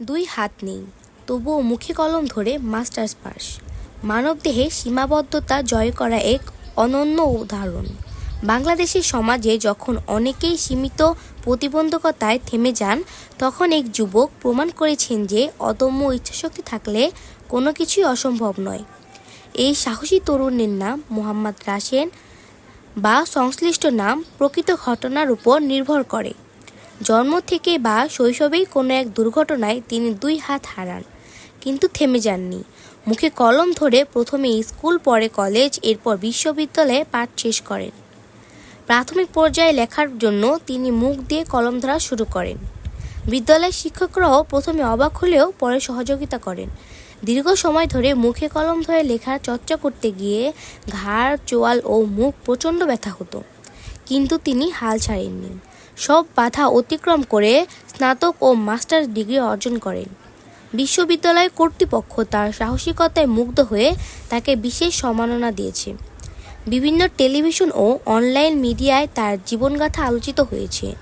দুই হাত নেই। তবুও মুখে কলম ধরে মাস্টার্স পাস। মানবদেহে সীমাবদ্ধতা জয় করা এক অনন্য উদাহরণ। বাংলাদেশের সমাজে যখন অনেকেই সীমিত প্রতিবন্ধকতায় থেমে যান, তখন এক যুবক প্রমাণ করেছেন যে অদম্য ইচ্ছাশক্তি থাকলে কোনো কিছুই অসম্ভব নয়। এই সাহসী তরুণের নাম মোহাম্মদ রাশেন বা সংশ্লিষ্ট নাম প্রকৃত ঘটনার উপর নির্ভর করে। জন্ম থেকে বা শৈশবেই কোনো এক দুর্ঘটনায় তিনি দুই হাত হারান, কিন্তু থেমে যাননি। মুখে কলম ধরে প্রথমে স্কুল, পরে কলেজ, এরপর বিশ্ববিদ্যালয়ে পাঠ শেষ করেন। প্রাথমিক পর্যায়ে লেখার জন্য তিনি মুখ দিয়ে কলম ধরা শুরু করেন। বিদ্যালয়ের শিক্ষকরাও প্রথমে অবাক হলেও পরে সহযোগিতা করেন। দীর্ঘ সময় ধরে মুখে কলম ধরে লেখার চর্চা করতে গিয়ে ঘাড়, চোয়াল ও মুখ প্রচণ্ড ব্যথা হতো, কিন্তু তিনি হাল ছাড়েননি। সব বাধা অতিক্রম করে স্নাতক ও মাস্টার ডিগ্রি অর্জন করেন। বিশ্ববিদ্যালয় কর্তৃপক্ষ তার সাহসিকতায় মুগ্ধ হয়ে তাকে বিশেষ সম্মাননা দিয়েছে। বিভিন্ন টেলিভিশন ও অনলাইন মিডিয়ায় তার জীবনগাথা আলোচিত হয়েছে।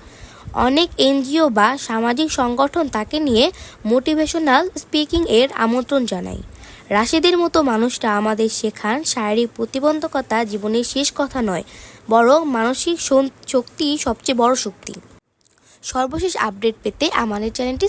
অনেক এনজিও বা সামাজিক সংগঠন তাকে নিয়ে মোটিভেশনাল স্পিকিং এর আমন্ত্রণ জানায়। রাশেদের মতো মানুষরা আমাদের শেখান শারীরিক প্রতিবন্ধকতা জীবনের শেষ কথা নয়, বরং মানসিক শক্তি সবচেয়ে বড় শক্তি। সর্বশেষ আপডেট পেতে আমাদের চ্যানেলটি